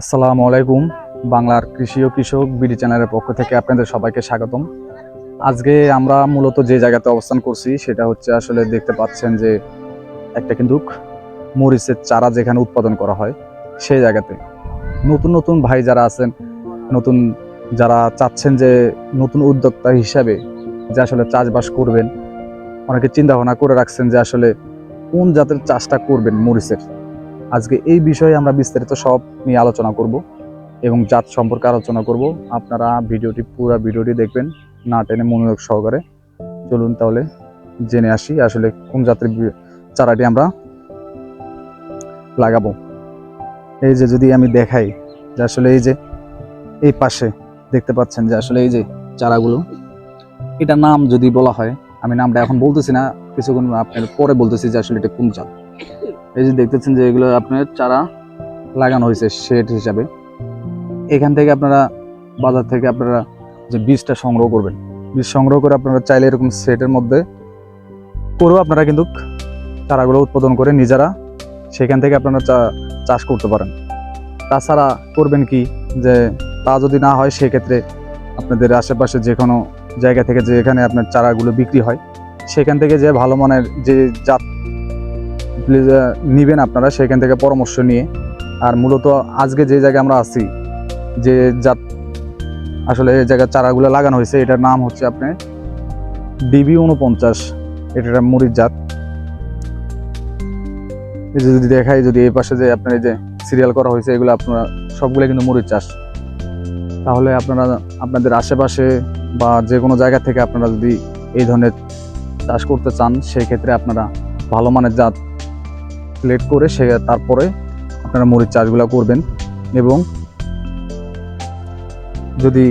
আসসালামু আলাইকুম, বাংলার কৃষি ও কৃষক বিডি চ্যানেলের পক্ষ থেকে আপনাদের সবাইকে স্বাগতম। আজকে আমরা মূলত যে জায়গাতে অবস্থান করছি, সেটা হচ্ছে আসলে দেখতে পাচ্ছেন যে একটা কিন্তু মরিচের চারা যেখানে উৎপাদন করা হয়, সেই জায়গাতে। নতুন নতুন ভাই যারা আছেন, নতুন যারা চাচ্ছেন যে নতুন উদ্যোক্তা হিসাবে যে আসলে চাষবাস করবেন, অনেকে চিন্তা ভাবনা করে রাখছেন যে আসলে কোন জাতের চাষটা করবেন মরিচের। আজকে এই বিষয়ে আমরা বিস্তারিত সব নিয়ে আলোচনা করব এবং জাত সম্পর্কে আলোচনা করব। আপনারা ভিডিওটি, পুরো ভিডিওটি দেখবেন, না টেনে মনোযোগ সহকারে। চলুন তাহলে জেনে আসি আসলে কোন জাতের চারাটি আমরা লাগাবো। এই যে যদি আমি দেখাই যে আসলে এই যে এই পাশে দেখতে পাচ্ছেন যে আসলে এই যে চারাগুলো এটা নাম যদি বলা হয়, আমি নামটা এখন বলতেছি না, কিছুক্ষণ আপনার পরে বলতেছি যে আসলে এটা কোন জাত। এই যে দেখতেছেন যে এগুলো আপনার চারা লাগানো হয়েছে শেড হিসাবে। এখান থেকে আপনারা বাজার থেকে আপনারা যে বীজটা সংগ্রহ করবেন, বীজ সংগ্রহ করে আপনারা চাইলে এরকম সেটের মধ্যে করেও আপনারা কিন্তু চারাগুলো উৎপাদন করে নিজেরা সেখান থেকে আপনারা চাষ করতে পারেন। তাছাড়া করবেন কি যে তা যদি না হয় সেক্ষেত্রে আপনাদের আশেপাশে যে কোনো জায়গা থেকে যে এখানে আপনার চারাগুলো বিক্রি হয়, সেখান থেকে যে ভালো মানের যে জাত প্লিজ নিবেন আপনারা সেখান থেকে পরামর্শ নিয়ে। আর মূলত আজকে যে জায়গায় আমরা আছি, যে জাত আসলে এই জায়গার চারাগুলো লাগানো হয়েছে, এটার নাম হচ্ছে আপনার ডিবি উনপঞ্চাশ এটা মুড়ির জাত। এই যে যদি দেখাই, যদি এই পাশে যে আপনার এই যে সিরিয়াল করা হয়েছে, এগুলো আপনারা সবগুলো কিন্তু মুড়ির চাষ। তাহলে আপনারা আপনাদের আশেপাশে বা যে কোনো জায়গা থেকে আপনারা যদি এই ধরনের চাষ করতে চান, সেই ক্ষেত্রে আপনারা ভালো মানের জাত সিলেক্ট করে সে তারপরে আপনারা মরিচ চাষগুলো করবেন এবং যদি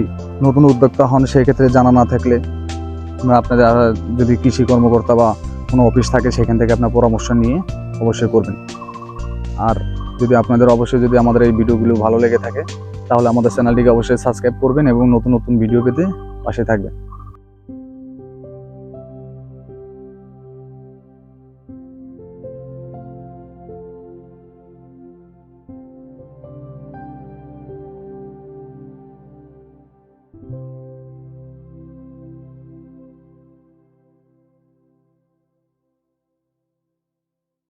নতুন উদ্যোক্তা হন, সেই ক্ষেত্রে জানা না থাকলে আপনারা যদি কৃষি কর্মকর্তা বা কোনো অফিস থাকে, সেখান থেকে আপনার পরামর্শ নিয়ে অবশ্যই করবেন। আর যদি আপনাদের অবশ্যই যদি আমাদের এই ভিডিওগুলো ভালো লেগে থাকে, তাহলে আমাদের চ্যানেলটিকে অবশ্যই সাবস্ক্রাইব করবেন এবং নতুন নতুন ভিডিও পেতে পাশে থাকবেন।